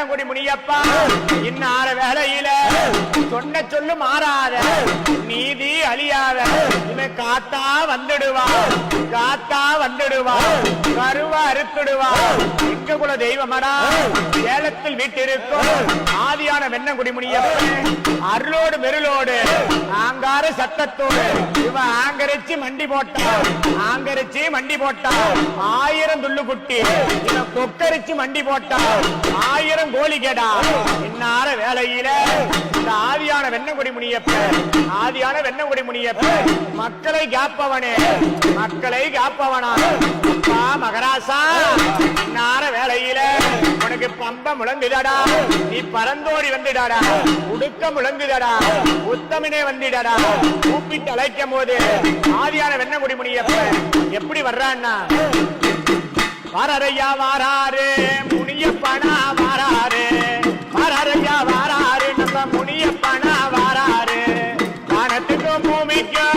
கண்ணங்குடி முனியப்பா இன்ன வேலையில சொன்ன சொல்லும் மாறாத இவன் காத்தா வந்துடுவான் காத்தா வந்துடுவான் கருவா அறுத்துடுவான் இங்க குல தெய்வமடா. சேலத்தில் வீட்டிருக்கும். ஆதியான வெண்ணங்குடி முனியப்பன் அருளோடு மெருளோடு. ஆங்கார சத்தத்தோடு. இவன் ஆங்கரிச்சு மண்டி போட்டான் ஆங்கரிச்சு மண்டி போட்டான் ஆயிரம் துள்ளு குட்டி. இவன் கொக்கரிச்சு மண்டி போட்டான் ஆயிரம் கோழி கேடா இன்னார வேலையில. ஆதியான வெண்ணங்குடி முனியப்ப. ஆதியான வெண்ணங்குடி முனியப்ப. மக்களை காப்பவனே. மக்களை காப்பவனா. அப்பா மகராசா நார வேலையில உனக்கு பம்ப முழங்குதடா. நீ பரந்தோடி வந்துடாடா. உடுக்க முழங்குதடா. உத்தமனே வந்துடடா. கூப்பிட்டு அழைக்கும் போது ஆதியான வெண்ணங்குடி முனியப்ப எப்படி வர்றான்னா? வாராரையா வாராரு. me your